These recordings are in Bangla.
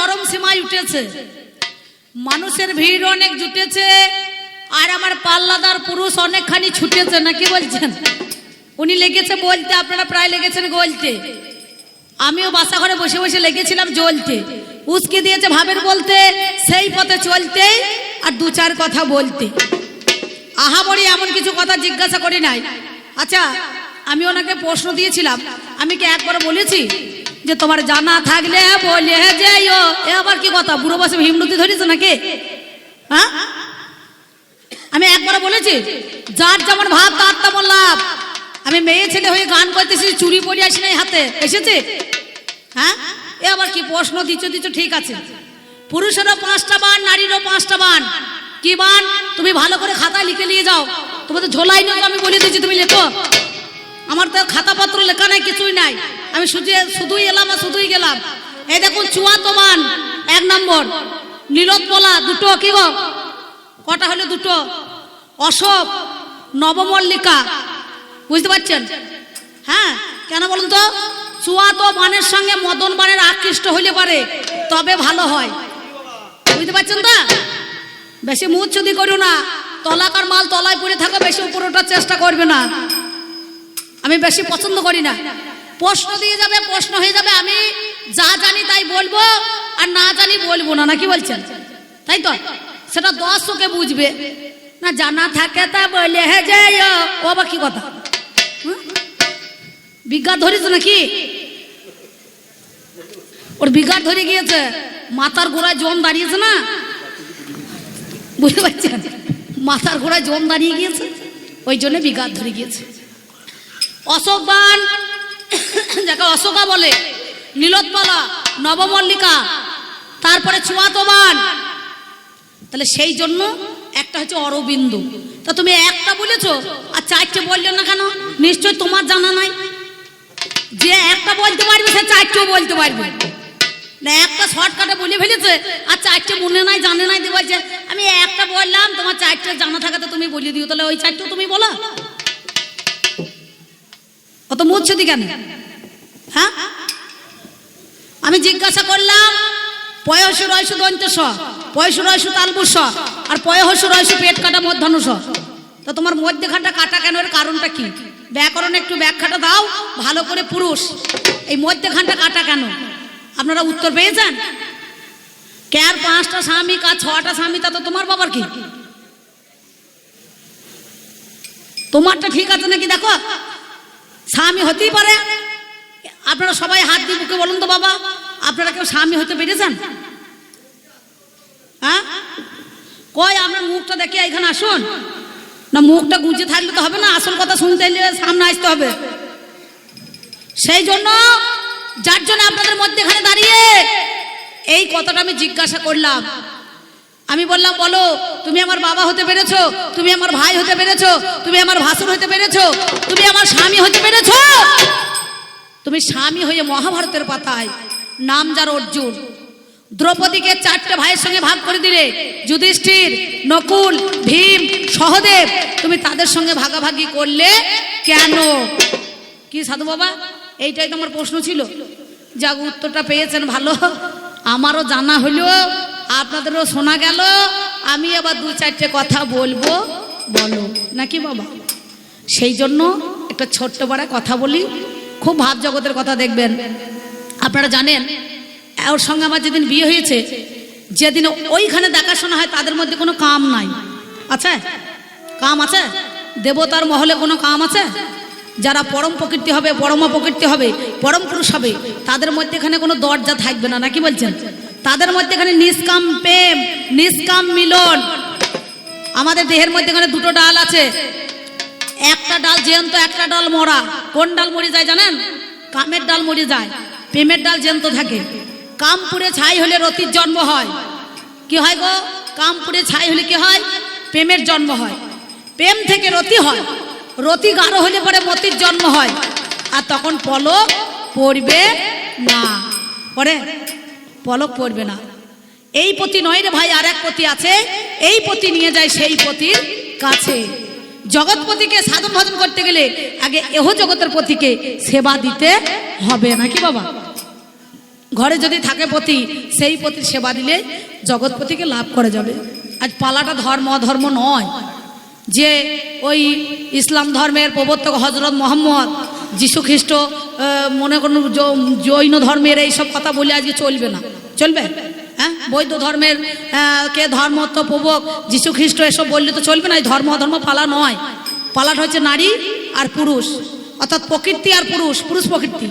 চরম সীমায় উঠেছে। মানুষের ভিড় অনেক জুটেছে, আর আমার পাল্লাদার পুরুষ অনেকখানি ছুটেছে, নাকি বলছেন? উনি লেগেছে বলতে আপনারা প্রায় লেগেছেন গলতে। আমিও বাসা ঘরে বসে বসে লেগেছিলাম জ্বলতে। উস্কে দিয়েছে ভাবের বলতে, সেই পথে চলতে আর দু চার কথা বলতে। আহামরি এমন কিছু কথা জিজ্ঞাসা করি নাই। আচ্ছা আমি ওনাকে প্রশ্ন দিয়েছিলাম। আমি কি একবার বলেছি? যে তোমার জানা থাকলে বলে যাইও এ আবার কি কথা? বুড়ো বসে হিমনতি ধরেছে নাকি? হ্যাঁ? আমি একবার বলেছি, যার যেমন ভাব, তার তেমন লাভ। আমি মেয়ে ছেলে হয়ে গান করতেছি, চুরি পরে আসি নাই হাতে। এসেছে? হ্যাঁ? এ আবার কি প্রশ্ন দিচ্ছ দিচ্ছ, ঠিক আছে। পুরুষেরও পাঁচটা বান, নারীরও পাঁচটা বান। কি বান? তুমি ভালো করে খাতা লিখে নিয়ে যাও। তোমাদের ঝোলাই নেই আমি বলে দিচ্ছি তুমি লেখো। আমার তো খাতাপত্র লেখা নাই, কিছুই নাই। আমি শুধু শুধুই এলাম আর শুধুই গেলাম। এই দেখুন, চুয়া তোমান, এক নম্বর। নীলোৎপলা দুটো কি গো? কটা হলো দুটো? অশোক, নবমল্লিকা। বুঝতে পারছেন? হ্যাঁ কেন বলুন তো? চুয়াতো বানের সঙ্গে মদন বানের আকৃষ্ট হইলে পারে, তবে ভালো হয়। বুঝতে পারছেন তো? বেশি মুখ চুদি করো না। তলাকার মাল তলায় পড়ে থাকো, বেশি উপরে ওঠার চেষ্টা করবে না। আমি বেশি পছন্দ করি না। প্রশ্ন দিয়ে যাবে, প্রশ্ন হয়ে যাবে, আমি যা জানি তাই বলব, আর না জানি বলব না নাকি বলছেন? তাই তো? সেটা দশ দর্শকে বুঝবে। না জানা থাকে তা বলে হে যে ও আবার কি কথা? হুম? বিজ্ঞান ধরিস নাকি? ওর বিঘাট ধরে গিয়েছে। মাথার গোড়ায় জম দাঁড়িয়েছে না? বুঝতে পারছেন? মাথার গোড়ায় জম দাঁড়িয়ে গিয়েছে? ওই জন্য বিঘাট ধরে গিয়েছে। অশোকবান, যাকে অশোকা বলে, নীলোৎপলা, নবমল্লিকা, তারপরে চুয়াতবান। তাহলে সেই জন্য একটা হচ্ছে অরবিন্দ। তা তুমি একটা বলেছ আর চারটে বললে না কেন? নিশ্চয় তোমার জানা নাই। যে একটা বলতে পারবে, সে চারটেও বলতে পারবে। না, একটা শর্টকাটে বলে ফেলেছে আর চারটে মনে নাই, জানে নাই দিয়ে আমি একটা বললাম, তোমার চারটে জানা থাকাতে তুমি বলে দিও। তাহলে ওই চারটে তুমি বলো। অত দি কেন হ্যাঁ? আমি জিজ্ঞাসা করলাম, পয়সু রয়সু দন্ত স, পয়সু রয়সু তালবু স, আর পয়সু রয়সু পেট কাটা মধ্যাহ্ন স। তা তোমার মধ্যেখানটা কাটা কেন? এর কারণটা কি? ব্যাকরণে একটু ব্যাখ্যাটা দাও, ভালো করে পুরুষ। এই মধ্যেখানটা কাটা কেন? আপনারা উত্তর পেয়েছেন? কার পাঁচটা স্বামী কার ছটা স্বামী, তা তো তোমার বাবার কি? তোমারটা ঠিক আছে নাকি? দেখো স্বামী হতেই পারে। আপনারা সবাই হাত দিয়ে বুকে বলুন তো বাবা, আপনারা কেউ স্বামী হতে পেরেছেন? হ্যাঁ? কই, আপনার মুখটা দেখে এখানে আসুন। না, মুখটা গুঁজে থাকলে তো হবে না, আসল কথা শুনতে সামনে আসতে হবে। সেই জন্য, যার জন্য আপনাদের মধ্যে এখানে দাঁড়িয়ে এই কথাটা আমি জিজ্ঞাসা করলাম। আমি বললাম, বলো, তুমি আমার বাবা হতে পেরেছ? তুমি আমার ভাই হতে পেরেছ? তুমি আমার ভাসুর হতে পেরেছ? তুমি আমার স্বামী হতে পেরেছ? তুমি স্বামী হয়ে মহাভারতের পাতায় নাম যার অর্জুন। দ্রৌপদীকে চারটে ভাইয়ের সঙ্গে ভাগ করে দিলে যুধিষ্ঠির, নকুল, ভীম, সহদেব, তুমি তাদের সঙ্গে ভাগাভাগি করলে কেন? কি সাধু বাবা? এইটাই তো আমার প্রশ্ন ছিল। যা উত্তরটা পেয়েছেন ভালো। আমারও জানা হলো আপনাদেরও শোনা গেল, আমি আবার দু চারটে কথা বলব। বলো, নাকি বাবা? সেই জন্য একটা ছোট্ট বড় কথা বলি, খুব ভাব জগতের কথা দেখবেন। আপনারা জানেন, ওর সঙ্গে আমার যেদিন বিয়ে হয়েছে, যেদিন ওইখানে দেখাশোনা হয়, তাদের মধ্যে কোনো কাম নাই। আছে? কাম আছে? দেবতার মহলে কোনো কাম আছে? যারা পরম প্রকৃতি হবে, পরমা প্রকৃতি হবে, পরম পুরুষ হবে, তাদের মধ্যে এখানে কোনো দরজা থাকবে না, নাকি বলছেন? তাদের মধ্যে এখানে নিষ্কাম প্রেম, নিষ্কাম মিলন। আমাদের দেহের মধ্যে এখানে দুটো ডাল আছে। একটা ডাল জ্যান্ত, একটা ডাল মরা। কোন ডাল মরে যায় জানেন? কামের ডাল মরে যায়। প্রেমের ডাল জ্যান্ত থাকে। কাম পুড়ে ছাই হলে রতির জন্ম হয়। কি হয় গো? কাম পুড়ে ছাই হলে কি হয়? প্রেমের জন্ম হয়। প্রেম থেকে রতি হয়। রতি গাঢ় হলে পরে মতির জন্ম হয়। আর তখন পলক পড়বে না। পরে পলক পড়বে না। এই পতি নয় রে ভাই, আর এক পতি আছে। এই পতি নিয়ে যায় সেই পতির কাছে। জগৎপতিকে সাধন ভজন করতে গেলে আগে এহ জগতের পতিকে সেবা দিতে হবে, নাকি বাবা? ঘরে যদি থাকে পতি, সেই পতির সেবা দিলে জগৎপতিকে লাভ করা যাবে। আজ পালাটা ধর্ম ধর্ম নয়। যে ওই ইসলাম ধর্মের প্রবর্তক হজরত মোহাম্মদ খ্রিস্ট মনে করুন জৈন ধর্মের এইসব কথা বলে আজকে চলবে না। চলবে? হ্যাঁ? বৌদ্ধ ধর্মের কে ধর্ম তো প্রবক যীশু খ্রিস্ট এসব বললে তো চলবে না, এই ধর্ম ধর্ম পালা নয়। পালাটা হচ্ছে নারী আর পুরুষ। অর্থাৎ প্রকৃতি আর পুরুষ পুরুষ প্রকৃতি।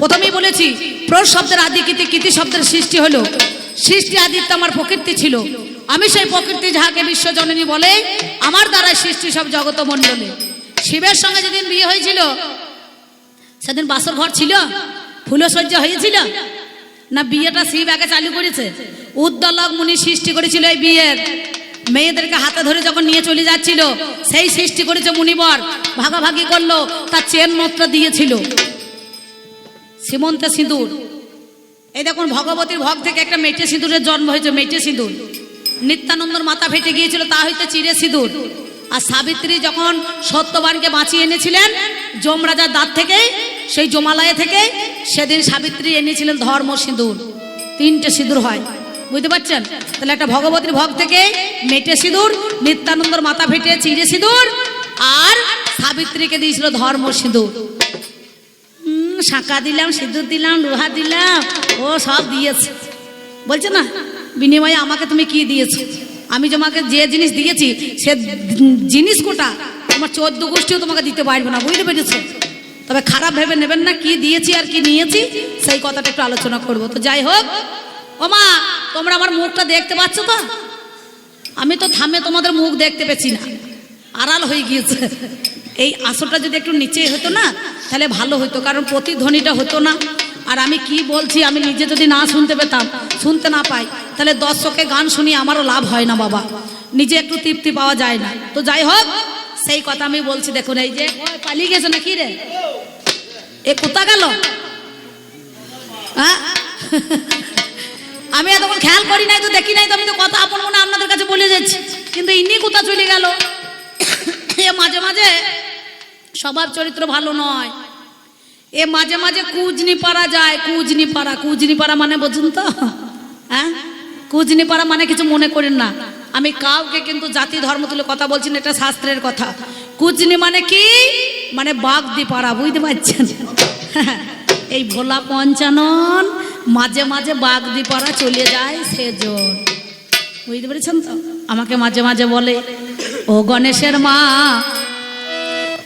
প্রথমেই বলেছি প্রর শব্দের আদি কীতি কীতি শব্দের সৃষ্টি হলো। সৃষ্টি আদিত্য আমার প্রকৃতি ছিল। আমি সেই প্রকৃতি যাহাকে বিশ্বজননী বলে, আমার দ্বারা সৃষ্টি সব জগত মণ্ডলে শিবের সঙ্গে যেদিন বিয়ে হয়েছিল সেদিন বাসর ঘর ছিল ফুলসজ্জা হয়েছিল। না, বিয়েটা শিব আগে চালু করেছে। উদ্দলক মুনি সৃষ্টি করেছিল এই বিয়ের। মেয়েদেরকে হাতে ধরে যখন নিয়ে চলে যাচ্ছিল, সেই সৃষ্টি করেছে মুনিবর। ভাগাভাগি করল, তার চেন মাত্রা দিয়েছিল। সীমন্তে সিঁদুর। এই দেখুন, ভগবতীর ভগ থেকে একটা মেটে সিঁদুরের জন্ম হয়েছে, মেটে সিঁদুর। নিত্যানন্দর মাথা ফেটে গিয়েছিল, তা হইতে চিরে সিঁদুর। আর সাবিত্রী যখন সত্যবানকে বাঁচিয়ে এনেছিলেন, যমরাজার দাঁত থেকে সেই জমালয়ে থেকে সেদিন সাবিত্রী এনেছিলেন ধর্ম সিঁদুর। তিনটে সিঁদুর হয়। বুঝতে পারছেন? তাহলে একটা ভগবতীর ভগ থেকে মেটে সিঁদুর, নিত্যানন্দর মাথা ফেটে চিরে সিঁদুর, আর সাবিত্রীকে দিয়েছিল ধর্ম সিঁদুর। শাঁকা দিলাম, সিঁদুর দিলাম, লোহা দিলাম, ও সব দিয়েছে। বলছে না, বিনিময়ে আমাকে তুমি কি দিয়েছ? আমি তোমাকে যে জিনিস দিয়েছি, সে জিনিস কোটা, তোমার চোদ্দ গোষ্ঠীও তোমাকে দিতে পারবে না, বুঝতে পেরেছ? তবে খারাপ ভেবে নেবেন না, কি দিয়েছি আর কি নিয়েছি, সেই কথাটা একটু আলোচনা করব। তো যাই হোক ও মা তোমরা আমার মুখটা দেখতে পাচ্ছ তো? আমি তো থামে তোমাদের মুখ দেখতে পেছি না। আড়াল হয়ে গিয়েছে। এই আসরটা যদি একটু নিচে হতো না, তাহলে ভালো হতো কারণ প্রতিধ্বনিটা হতো না। আর আমি কি বলছি, আমি নিজে যদি না শুনতে পেতাম, শুনতে না পাই, তাহলে দর্শকে গান শুনি আমারও লাভ হয় না বাবা। নিজে একটু তৃপ্তি পাওয়া যায় না। তো যাই হোক, সেই কথা আমি বলছি, দেখুন, এই যে পালিয়ে গেছে না কি রে? এ কোথা গেল? হ্যাঁ? আমি এতক্ষণ খেয়াল করি নাই তো, দেখি নাই তো, আমি তো কথা আপন মনে আপনাদের কাছে বলে যাচ্ছি। কিন্তু ইনি কোথা চলে গেল। এ মাঝে মাঝে স্বভাব চরিত্র ভালো নয়। এ মাঝে মাঝে কুজনি পারা যায় কুজনি পাড়া কুজনি পাড়া মানে বুঝুন তো? হ্যাঁ? কুজনি পাড়া মানে কিছু মনে করেন না। আমি কাউকে কিন্তু জাতি, ধর্ম তুলে কথা বলছি না, এটা শাস্ত্রের কথা। কুজনি মানে কি? মানে বাগদি পাড়া বুঝতে পারছেন? এই ভোলা পঞ্চানন মাঝে মাঝে বাগদি পাড়া চলে যায় সেজন বুঝতে পেরেছেন তো? আমাকে মাঝে মাঝে বলে, ও গণেশের মা,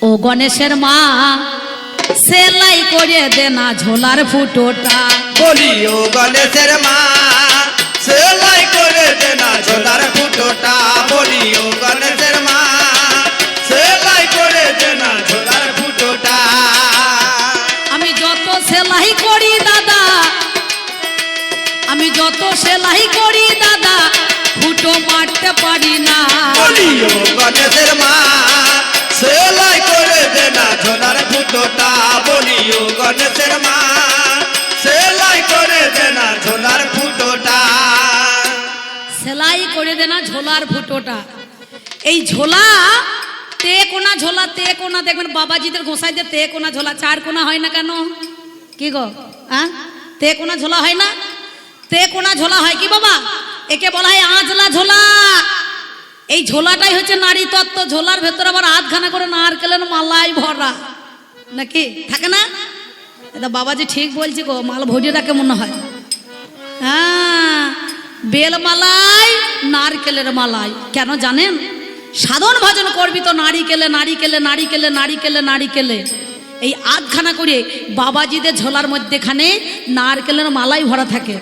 ও গণেশের মা, সেলাই করে দে না ঝোলার ফুটোটা। বলিও গণেশের মা, সেলাই করে দে না ঝোলার ফুটোটা। বলিও গণেশের মা যত সেলাই করি দাদা। ফুটো মারতে পারি না। গণেশের মা সেলাই করে দে না ঝোলার ফুটোটা। বলিও গণেশের মা সেলাই করে দে না ঝোলার ফুটোটা। সেলাই করে দে না ঝোলার ফুটোটা। এই ঝোলা তে কোনা ঝোলা তে কোনা দেখবেন বাবাজিদের গোসাইদের তে কোনা ঝোলা চার কোনা হয় না কেন? কি গো? হ্যাঁ তে কোনা ঝোলা হয় না? তে কোনা ঝোলা হয় কি বাবা? একে বলা হয় আঁচলা ঝোলা। এই ঝোলাটাই হচ্ছে নারী তত্ত্ব। ঝোলার ভেতরে আবার আধখানা করে নারকেলের মালাই ভরা। নাকি? থাকে না? এটা বাবাজি ঠিক বলছি গো, মাল ভরিয়ে রাখে মনে হয়? হ্যাঁ বেল মালাই, নারকেলের মালাই। কেন জানেন? সাধন ভজন করবি তো নারিকেলে নারিকেলে নারিকেলে নারিকেলে নারিকেলে। এই আধখানা করে বাবাজিদের ঝোলার মধ্যেখানে নারকেলের মালাই ভরা থাকে।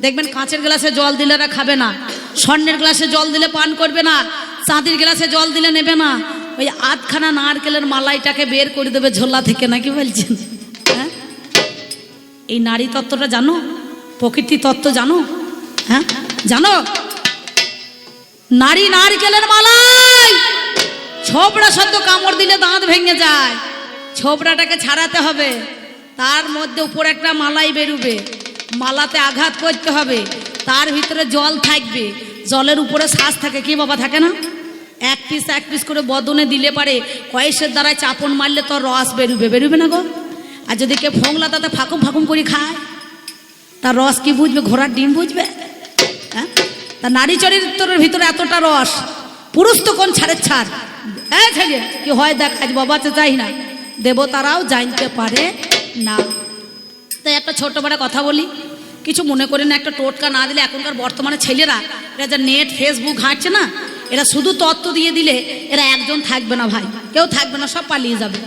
দেখবেন কাঁচের গ্লাসে জল দিলে এরা খাবে না। স্বর্ণের গ্লাসে জল দিলে পান করবে না। চাঁদির গ্লাসে জল দিলে নেবে না। ওই আধখানা নারকেলের মালাইটাকে বের করে দেবে ঝোলা থেকে, নাকি বলছেন? হ্যাঁ? এই নারী তত্ত্বটা জানো? প্রকৃতি তত্ত্ব জানো? হ্যাঁ? জানো? নারী নারকেলের মালাই! ছোবড়া সদ্য কামড় দিলে দাঁত ভেঙে যায়। ছোবড়াটাকে ছাড়াতে হবে। তার মধ্যে উপরে একটা মালাই বেরুবে। মালাতে আঘাত করতে হবে, তার ভিতরে জল থাকবে, জলের উপরে শ্বাস থাকে, কি বাবা, থাকে না? এক পিস এক পিস করে বদনে দিলে পারে, কয়েসের দ্বারায় চাপন মারলে তোর রস বেরুবে বেরুবে না গো? আর যদি কে ফোংলা তাতে ফাঁকুম ফাঁকুম করে খায়, তার রস কি বুঝবে? ঘোড়ার ডিম বুঝবে? হ্যাঁ? তা নারী চরিত্রের ভিতরে এতটা রস, পুরুষ তো কোন ছাড়ের ছাড়? হ্যাঁ কি হয় দেখ, আজ বাবাতে চাই না। দেবতারাও জানতে পারে না। তাই একটা ছোট বড় কথা বলি। কিছু মনে করে না, একটা টোটকা না দিলে এখনকার বর্তমানে ছেলেরা, এরা যা নেট, ফেসবুক ঘাঁটছে না, এরা শুধু তত্ত্ব দিয়ে দিলে এরা একজন থাকবে না ভাই, কেউ থাকবে না, সব পালিয়ে যাবে।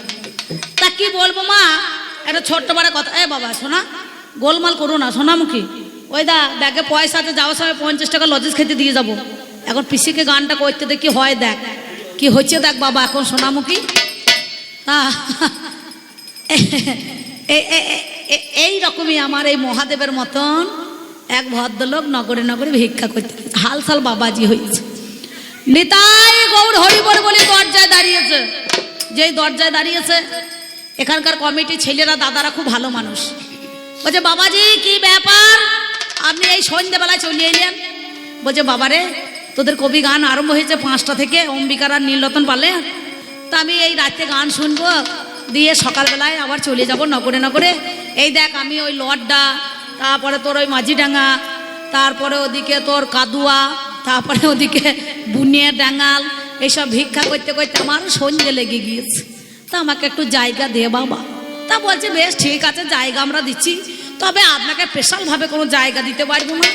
তা কি বলব মা? একটা ছোট্ট বড় কথা, এ বাবা শোনা গোলমাল করো না সোনামুখী। ওই দা, ব্যাগে পয়সা আছে, যাওয়ার সময় পঞ্চাশ টাকা লজেস খেতে দিয়ে যাব। এখন পিসিকে গানটা করতে দেখি হয় দেখ, কি হচ্ছে দেখ বাবা এখন সোনামুখী। তা এই রকমই আমার এই মহাদেবের মতন এক ভদ্রলোক নগরে নগরে ভিক্ষা করতে। হালসাল বাবাজি হয়েছে। নিতাই গৌর হরিবর বলে দরজায় দাঁড়িয়েছে। যেই দরজায় দাঁড়িয়েছে, এখানকার কমিটি ছেলেরা, দাদারা খুব ভালো মানুষ। বলছে, বাবাজি, কি ব্যাপার? আপনি এই সন্ধ্যেবেলায় চলে এলেন? বলছে, বাবারে, তোদের কবি গান আরম্ভ হয়েছে পাঁচটা থেকে। অম্বিকার আর নীলরতন পালে। তা আমি এই রাতে গান শুনব। দিয়ে সকালবেলায় আবার চলে যাব নগরে নগরে। এই দেখ, আমি ওই লড্ডা তারপরে তোর ওই মাঝিডাঙ্গা, তারপরে ওদিকে তোর কাদুয়া, তারপরে ওদিকে বুনিয়া ডাঙ্গাল, এইসব ভিক্ষা করতে করতে আমার সন্ধ্যে লেগে গিয়েছে। তা আমাকে একটু জায়গা দে বাবা। তা বলছে, বেশ, ঠিক আছে, জায়গা আমরা দিচ্ছি। তবে আপনাকে স্পেশালভাবে কোনো জায়গা দিতে পারব না।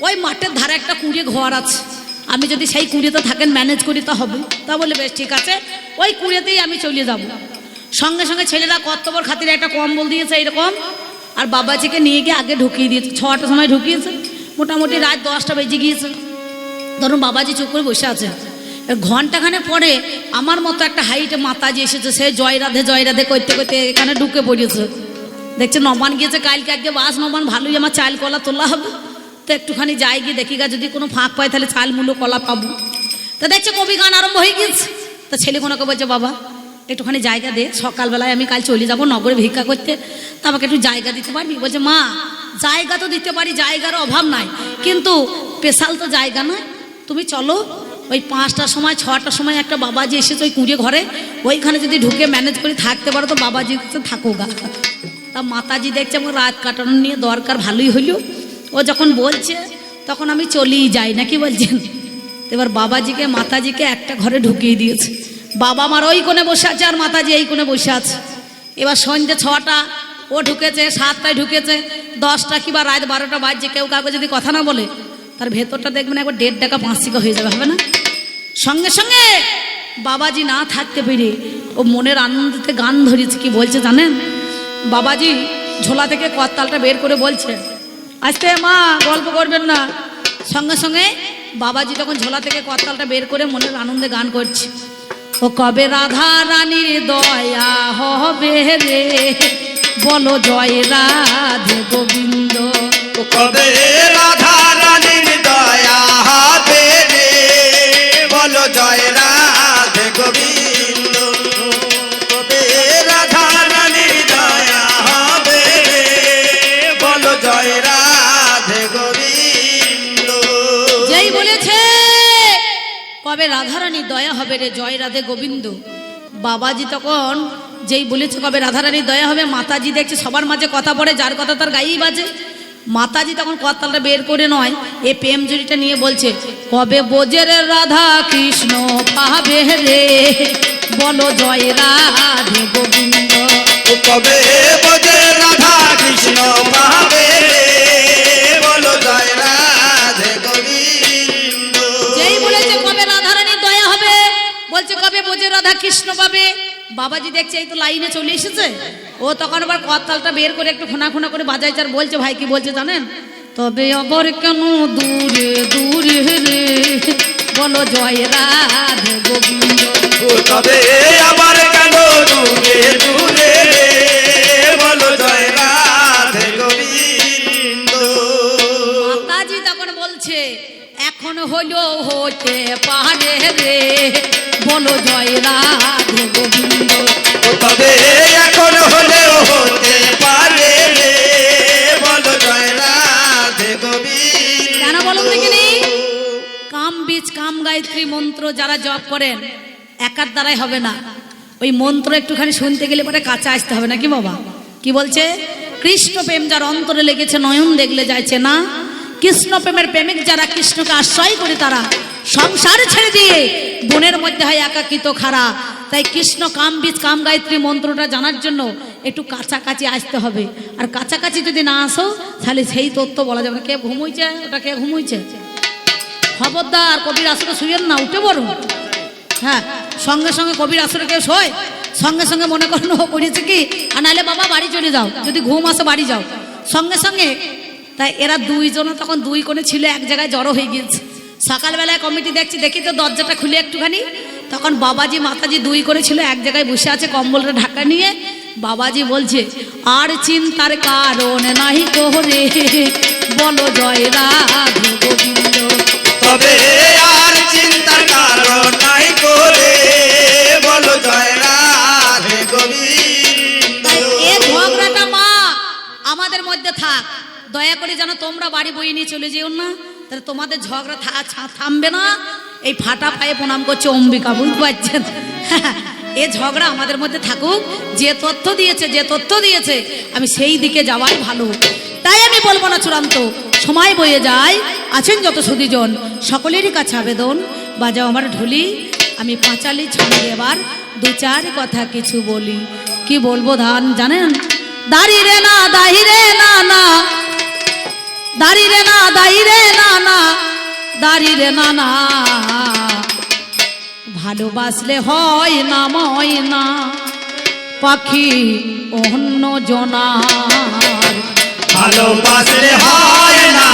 ওই মাঠের ধারে একটা কুড়িয়ে ঘর আছে। আমি যদি সেই কুড়িতে থাকেন, ম্যানেজ করি তা হবে। তা বলে, বেশ, ঠিক আছে। ওই কুড়িয়েতেই আমি চলে যাব। সঙ্গে সঙ্গে ছেলেরা কর্তব্যর খাতিরে একটা কম্বল দিয়েছে এরকম। আর বাবাজিকে নিয়ে গিয়ে আগে ঢুকিয়ে দিয়েছে। ছটার সময় ঢুকিয়েছে। মোটামুটি রাত দশটা বেজে গিয়েছে। ধরুন বাবাজি চুপ করে বসে আছে। ঘন্টাখানে পরে আমার মতো একটা হাইটে মাতাজি এসেছে। সে জয় রাধে জয় রাধে করতে করতে এখানে ঢুকে পড়েছে। দেখছে নবান গিয়েছে, কালকে আজকে বাস, নবান ভালোই আমার চাল কলা তোলা হবে। তো একটুখানি যাই গিয়ে দেখি গা, যদি কোনো ফাঁক পাই তাহলে চাল মূল্য কলা পাবো। তা দেখছে কবি গান আরম্ভ হয়ে গিয়েছে। তা ছেলে কোনোকে বলছে, বাবা একটুখানি জায়গা দে, সকালবেলায় আমি কাল চলে যাব নগরে ভিক্ষা করতে। তা আমাকে একটু জায়গা দিতে পারবি? বলছে, মা, জায়গা তো দিতে পারি, জায়গার অভাব নাই। কিন্তু স্পেশাল তো জায়গা নয় তুমি চলো, ওই পাঁচটার সময়, ছটার সময় একটা বাবাজি এসেছে ওই কুঁড়ে ঘরে। ওইখানে যদি ঢুকে ম্যানেজ করে থাকতে পারো তো বাবাজি থাকো গা তা মাতাজি দেখছে আমার রাত কাটানো নিয়ে দরকার ভালোই হইল। ও যখন বলছে, তখন আমি চলেই যাই, নাকি বলছেন? এবার বাবাজিকে, মাতাজিকে একটা ঘরে ঢুকিয়ে দিয়েছে। বাবা মার ওই কোণে বসে আছে আর মাতাজি এই কোণে বসে আছে। এবার সন্ধ্যে ছটা, ও ঢুকেছে, সাতটায় ঢুকেছে, দশটা কিংবা রাত বারোটা বাজছে, কেউ কাউকে যদি কথা না বলে, তার ভেতরটা দেখবেন একবার দেড় টাকা পাঁচ টাকা হয়ে যাবে, হবে না? সঙ্গে সঙ্গে বাবাজি না থাকতে পেরে ও মনের আনন্দতে গান ধরেছে, কি বলছে জানেন? বাবাজি ঝোলা থেকে করতালটা বের করে বলছে আজকে মা, গল্প করবেন না। সঙ্গে সঙ্গে বাবাজি তখন ঝোলা থেকে করতালটা বের করে মনের আনন্দে গান করছে। ও কবে রাধা রানীর দয়া হবে রে। বলো জয় রাধে গোবিন্দ। কবে রাধা রানীর দয়া কবে রাধারানীর দয়া হবে রে জয় রাধে গোবিন্দ? বাবাজি তখন যেই বলেছে কবে রাধারানীর দয়া হবে, মাতাজি দেখছে সবার মাঝে কথা পড়ে, যার কথা তার গায়েই বাজে। মাতাজি তখন করতালটা বের করে নয়, এ প্রেম জুড়িটা নিয়ে বলছে, কবে বোঝে রে রাধা কৃষ্ণ পাবে রে? বলো জয় রাধে গোবিন্দ। কবে বোঝে রাধা কৃষ্ণ পাবে কৃষ্ণ পাবে বাবাজি দেখছে এই তো লাইনে চলে এসেছে। ও তখন আবার করতালটা বের করে একটু খোনা খোনা করে বাজাইছে আর বলছে, ভাই, কি বলছে জানেন? তবে আবার কেন দূরে দূরে রে? বলো জয় রাধে গোবিন্দ। তবে জয় রাধে গোবিন্দ। তবে এখন হলেও হতে পারে রে। বলো জয় রাধে গোবিন্দ। কেন বলুন দেখিনি কাম বীজ কাম গায়ত্রী মন্ত্র যারা জপ করেন একার দ্বারাই হবে না। ওই মন্ত্র একটুখানি শুনতে গেলে পরে কাছে আসতে হবে নাকি বাবা? কি বলছে? কৃষ্ণ প্রেম যার অন্তরে লেগেছে নয়ন দেখলে যাইছে না। কৃষ্ণ প্রেমের প্রেমিক যারা কৃষ্ণকে আশ্রয় করে তারা সংসার ছেড়ে দিয়ে বনের মধ্যে হয় একাকিত খারা। তাই কৃষ্ণ কাম কাম গায়ত্রী মন্ত্রটা জানার জন্য একটু কাছাকাছি আসতে হবে। আর কাছাকাছি যদি না আসো, তাহলে সেই তথ্য বলা যাবে কে ঘুমুইছে? ওটা কে ঘুমুইছে? খবরদার কবির আসরে শুয়েন না, উঠে পড়ুন। হ্যাঁ সঙ্গে সঙ্গে কবির আসরে কেউ শোয়? সঙ্গে সঙ্গে মনে করেন, ও করেছে কি? আর নাহলে বাবা বাড়ি চলে যাও, যদি ঘুম আসে বাড়ি যাও। সঙ্গে সঙ্গে, তাই এরা দুইজন তখন দুই কোণে ছিল, এক জায়গায় জড়ো হয়ে গিয়েছে। সকালবেলায় কমিটি দেখছি দেখি তো দরজাটা খুলে একটুখানি। তখন বাবাজি মাতাজি দুই করে ছিল এক জায়গায় বসে আছে কম্বলটা ঢাকা নিয়ে। বাবাজি বলছে আর চিন্তার কারণ নাহি কোহরে বলো জয় রাধে গোবিন্দ। তবে আর চিন্তার কারণ নাই করে বলো জয় রাধে গোবিন্দ। এ ঝগড়াটা মা আমাদের মধ্যে থাক। দয়া করে যেন তোমরা বাড়ি বই নিয়ে চলে যেও না। তাহলে তোমাদের ঝগড়া থামবে না। এই ফাটা পায়ে প্রণাম করছে অম্বিকা, বুঝতে পারছেন? এ ঝগড়া আমাদের মধ্যে থাকুক, যে তথ্য দিয়েছে, যে তথ্য দিয়েছে, আমি সেই দিকে যাওয়াই ভালো। তাই আমি বলব না চূড়ান্ত, সময় বয়ে যায়। আছেন যত সুদীজন, সকলেরই কাছে আবেদন। বাজাও আমার ঢুলি, আমি পাঁচালি ছন্দে এবার দু চার কথা কিছু বলি। কি বলব ধান, জানেন? দাঁড়িয়ে না দাঁড়িয়ে না না। দাঁড়িয়ে না দাঁড়িয়ে না না দাঁড়িয়ে না না। ভালোবাসলে হয় না ময় না পাখি অন্য জনা ভালোবাসলে হয় না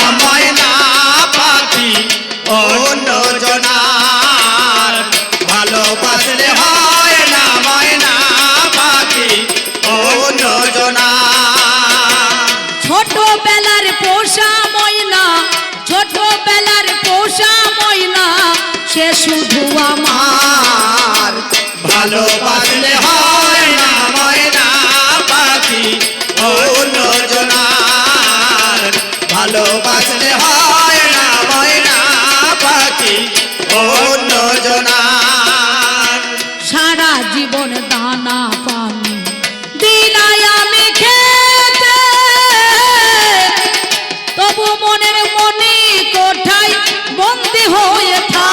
ব্যথা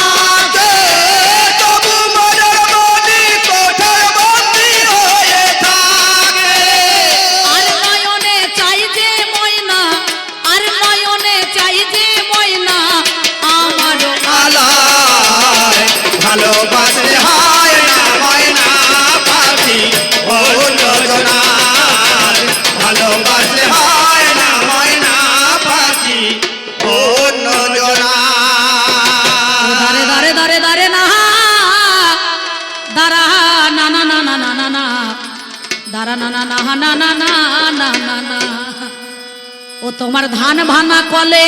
তোমার ধান ভানা কলে,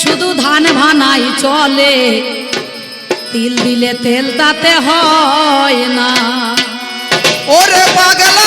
শুধু ধান ভানাই চলে। তিল দিলে তেল তাতে হয় না। ওরে পাগলা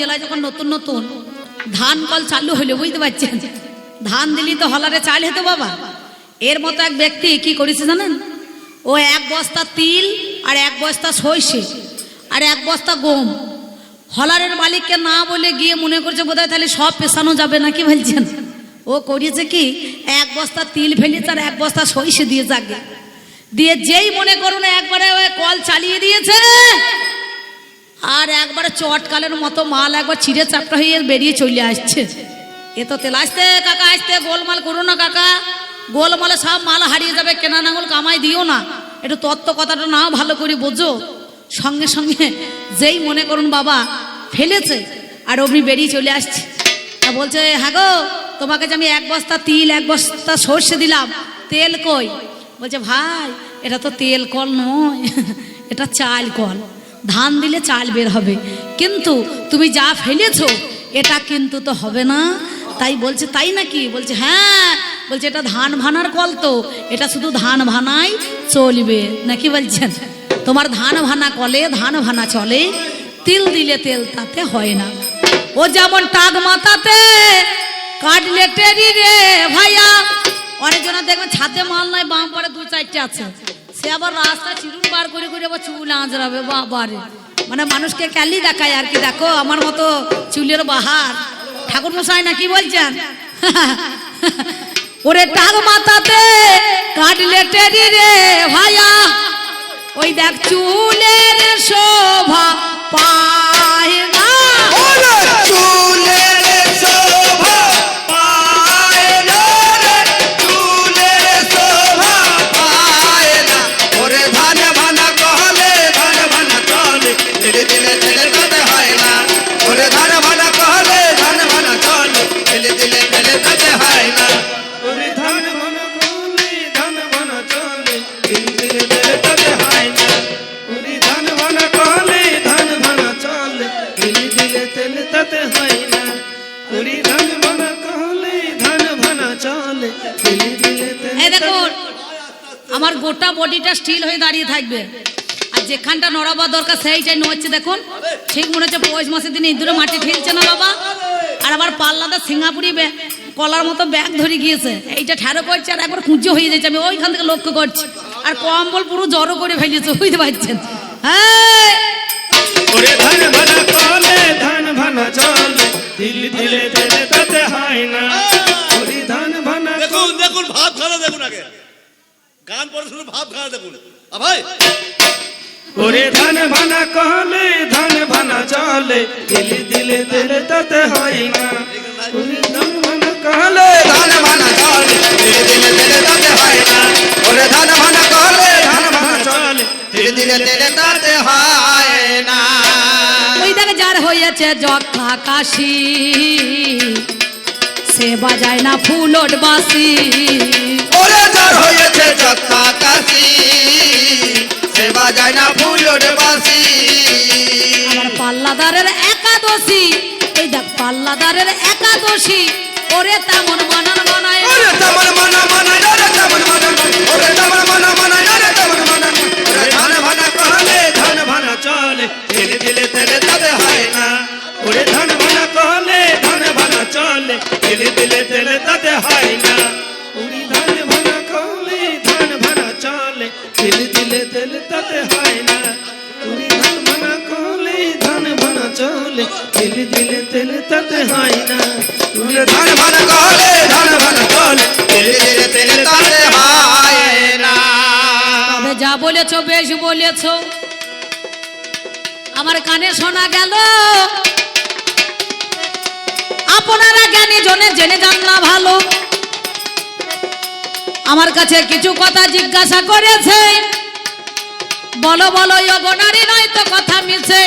জেলায় যখন নতুন নতুন ধান কল চালু হলো, বুঝতে পারছেন? ধান দিলি তো হলারে চাল হতো বাবা। এর মতো এক ব্যক্তি কি করেছে জানেন? ও এক বস্তা তিল আর এক বস্তা সর্ষে আর এক বস্তা গম। হলারের মালিককে না বলে গিয়ে মনে করছে বোধহয় তাহলে সব পেশানো যাবে না কি বলছেন? ও করিয়েছে কি? এক বস্তা তিল ফেলেছে আর এক বস্তা সরিষে দিয়েছে আগে দিয়ে যেই মনে করুন একবারে কল চালিয়ে দিয়েছে। আর একবারে চটকালের মতো মাল একবার ছিঁড়ে চাপটা হয়ে বেরিয়ে চলে আসছে। এ তো তেল আসতে কাকা আসতে গোলমাল করো না, কাকা। গোলমালে সব মাল হারিয়ে যাবে, কেনা নাঙল কামাই দিও না। একটু তত্ত্ব কথাটা নাও ভালো করে বোঝো। সঙ্গে সঙ্গে যেই মনে করুন বাবা, ফেলেছে আর অমনি বেরিয়ে চলে আসছে। তা বলছে হ্যাঁ গো, তোমাকে যে আমি এক বস্তা তিল, এক বস্তা সর্ষে দিলাম, তেল কই? বলছে, ভাই, এটা তো তেল কল নয়, এটা চাল কল। ধান দিলে চাল বের হবে। কিন্তু তুমি যা ফেলেছো, এটা কিন্তু তো হবে না। তাই বলছে, তাই নাকি? বলছে হ্যাঁ। বলছে, এটা ধান ভানার কল তো। এটা শুধু ধান ভানাই চলবে। নাকি বলছেন? তোমার ধান ভানা কলে, ধান ভানা চলে। তিল দিলে তেল তাতে হয় না। ও যেমন টাক মাথাতে কাটলে টেরি রে ভাইয়া অনেকজনের দেখবেন ছাদে মাল নয় বাম পারে দু চারটে আছে। সে আবার রাস্তা চিরুন বার করে করে আবার চুল আঁচড়াবে, বাবারে। মানে মানুষকে ক্যালি দেখায় আর কি, দেখো, আমার মতো চুলের বাহার। ঠাকুর মশাই না কি বলছেন? ওরে টাক মাথাতে কাটলে টেরি রে ভাইয়া ওই দেখ চুলের শোভা পায় আর যেখানটা নড়াবা দরকার সেইটাই নড়ছে দেখুন ঠিক মনে হচ্ছে পৌষ মাসের দিনে ইঁদুরে মাটি ঠেলছে না বাবা। আর আবার পাল্লাতে সিঙ্গাপুরি বে- কলার মতো ব্যাগ ধরে গিয়েছে। এইটা ঠারো করছে আর একবার কুঁজো হয়ে যাচ্ছে। আমি ওইখান থেকে লক্ষ্য করছি। আর কম্বল পুরো জড়ো করে ফেলেছে বুঝতে পারছেন? হ্যাঁ ওরে ধান কোলে ধান চলে দিল দিলে তেলে তাতে না। ওরে ধান দেখুন দেখুন ভাব খানা দেখুন আগে। গান পড়ে শুনে ভাব খানা দেখুন। ভাই ওরে ধান ভানা কহলে ধান ভানা চলে দিলে দিলে দিলে তাতে হয় না। ওরে ধান ভানা কহলে ধান ভানা চলে, ধীরে ধীরে ধীরে তাতে হয় না। ওরে ধান ভানা কহলে ধান ভানা চলে, তাতে হয় না। ওই দেখে যার হয়েছে যক্ষা কাশি সে বাজায় না ফুলট বাসি ওরে যার হয়েছে যথা কাশি সেবা যায় না ফুলোর বাসি। আমার পাল্লাদারের একাদশী এই দেখ পাল্লাদারের একাদশী ওরে তেমন মানান বানায় ওরে তেমন মনা মনা ওরে তেমন মনা ওরে তেমন মনা মনা ওরে তেমন মনা ওরে ধান ভানা কহলে ধান ভানা চলে দিলে দিলে তেলে তাতে তাতে হয় না। ওরে ধান ভানা কহলে ধান ভানা চলে দিলে দিলে হয় না। ধান ভানা ধান ভানা হয় তবে যা বলেছ বেশ বলেছ। আমার কানে শোনা গেল। আপনারা জ্ঞানী জনে জেনে যান না ভালো। আমার কাছে কিছু কথা জিজ্ঞাসা করেছে। বলো বলো নয় তো কথা মিছে।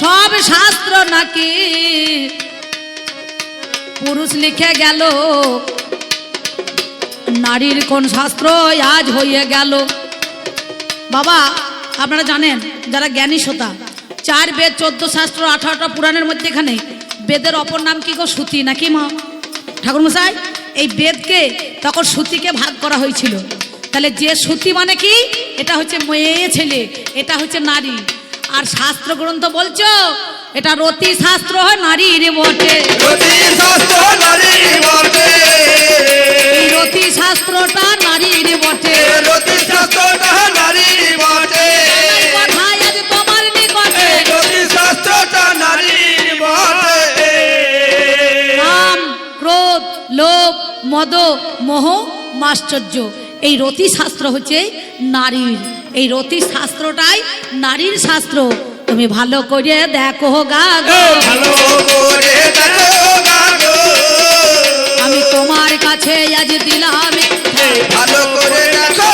সব শাস্ত্র নাকি? পুরুষ লিখে গেল, নারীর কোন শাস্ত্র আজ হয়ে গেল। বাবা, আপনারা জানেন, যারা জ্ঞানী শ্রোতা, চার বেদ, চোদ্দ শাস্ত্র, আঠারোটা পুরাণের মধ্যে এখানে বেদের অপর নাম কি গো? শ্রুতি নাকি মা? ঠাকুরমশাই, এই বেদকে তখন শ্রুতিকে ভাগ করা হয়েছিল। তাহলে যে শ্রুতি মানে কি? এটা হচ্ছে মেয়ে ছেলে, এটা হচ্ছে নারী। আর শাস্ত্র গ্রন্থ বলছো? এটা রতি শাস্ত্র হয় নারীর বটে। রতি শাস্ত্র নারী বটে। এই রতি শাস্ত্রটা নারীর বটে। রতি শাস্ত্রটা নারী বটে। কথায় আজ তোমার নিকটে। রতি শাস্ত্রটা নারী বটে। কাম ক্রোধ মদ মোহ মাশ্চর্য। এই রতি শাস্ত্র হচ্ছে নারীর। এই রতি শাস্ত্রটাই নারীর শাস্ত্র। তুমি ভালো করে দেখো গা গো। ভালো করে দেখো আমি তোমার কাছে আজ দিলাম ভালো করে দেখো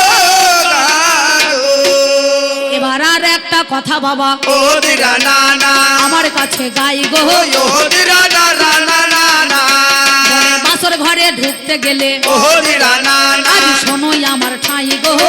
এবার আর একটা কথা বাবা। ও আমার কাছে গাই গো। ও বাসর ঘরে ঢুকতে গেলে ও শোনোই আমার ঠাই গো। ও